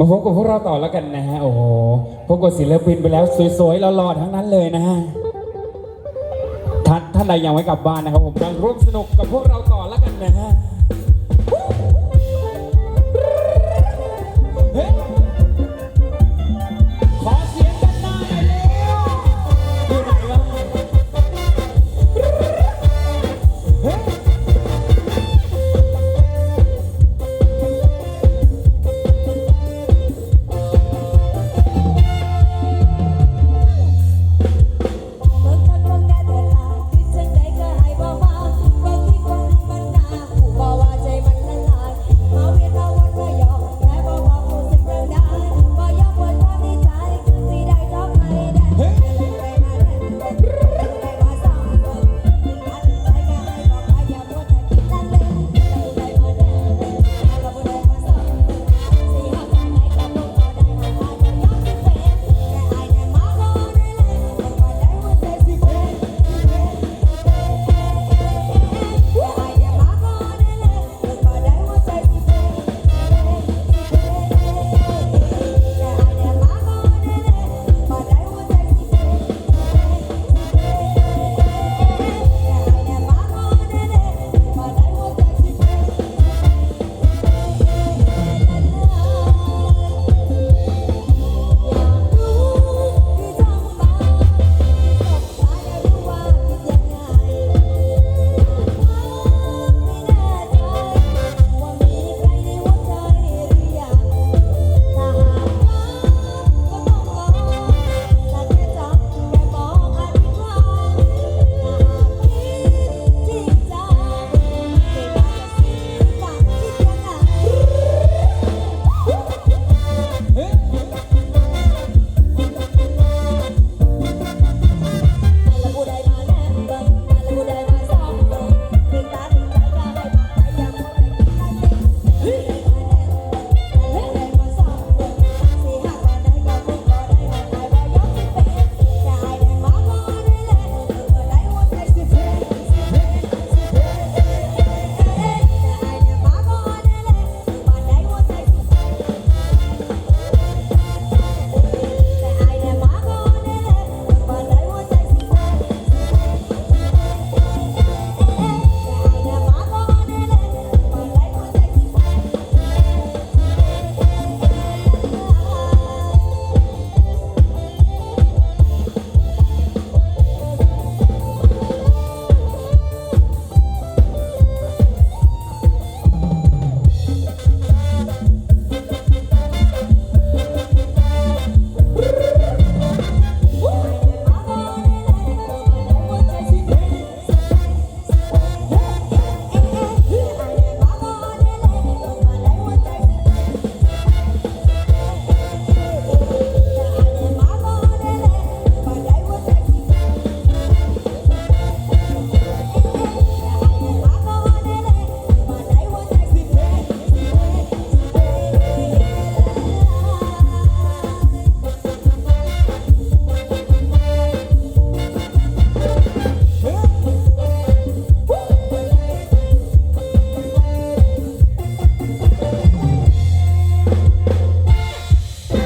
มาพบกับพวกเราต่อแล้วกันนะฮะ โอ้โหพบกับศิลปินไปแล้วสวยๆหล่อๆทั้งนั้นเลยนะฮะท่านท่านใดยังไม่กลับบ้านนะครับผมยังร่วมสนุกกับพวกเราต่อแล้วกันนะฮะ